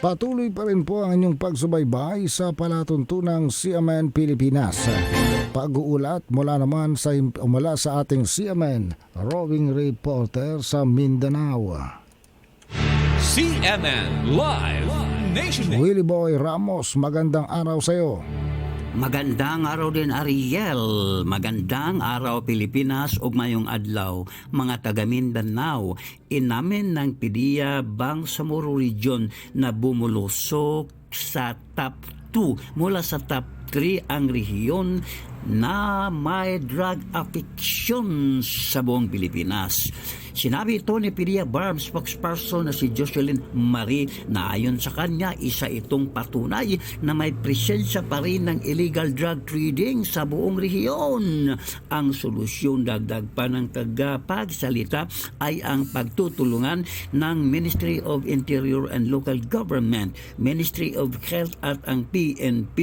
Patuloy pa rin po ang inyong pagsubaybay sa palatuntunang CMN Pilipinas. Pag-uulat mula naman sa, mula sa ating CMN Roving Reporter sa Mindanao. CNN Live Nation. Willie Boy Ramos, magandang araw sa iyo. Magandang araw din Ariel, magandang araw Pilipinas ug mayong adlaw mga taga Mindanao. Inamin ng PDEA Bangsamoro Region na bumulusok sa top 2 mula sa top 3 ang rehiyon na may drug addiction sa buong Pilipinas. Sinabi ito ni PDEA BARM spokesperson na si Jocelyn Marie na ayon sa kanya isa itong patunay na may presensya pa rin ng illegal drug trading sa buong rehiyon. Ang solusyon dagdag pa ng tagapagsalita ay ang pagtutulungan ng Ministry of Interior and Local Government, Ministry of Health at ang PNP,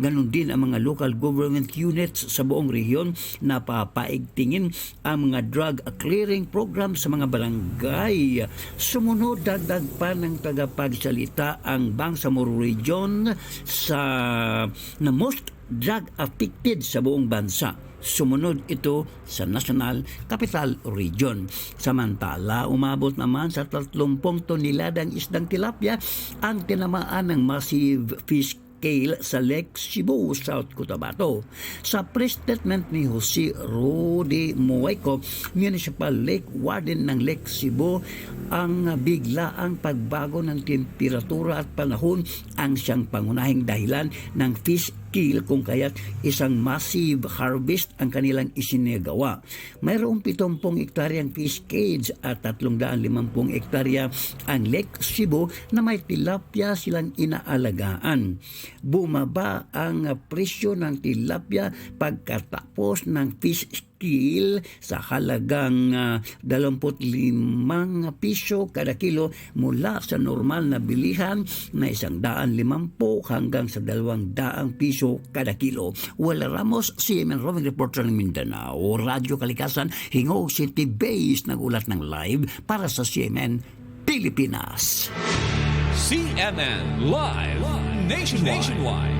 ganun din ang mga local government units sa buong rehiyon na papaigtingin ang mga drug clearing program sa mga barangay. Sumunod dagdag pa ng tagapagsalita ang Bangsamoro Region sa na most drug affected sa buong bansa. Sumunod ito sa National Capital Region. Samantala, umabot naman sa 30 toneladang isdang tilapia ang tinamaan ng massive fish scale sa Lake Cebu, South Cotabato. Sa press statement ni Jose Rudy Mueco, Municipal Lake Warden ng Lake Cebu, ang bigla ang pagbago ng temperatura at panahon ang siyang pangunahing dahilan ng fish kill kung kaya't isang massive harvest ang kanilang isinagawa. Mayroong 70 ektaryang fish cage at 350 ektarya ang Lake Cebu na may tilapia silang inaalagaan. Bumaba ang presyo ng tilapia pagkatapos ng fish kill sa halagang ah, 25 piso kada kilo mula sa normal na bilihan na 150 hanggang sa 200 piso kada kilo. Wala Ramos, CMN Roving Reporter ng Mindanao, Radyo Kalikasan, Hingog City Base, nagulat ng live para sa CMN Pilipinas. CNN Live Nation. Nationwide.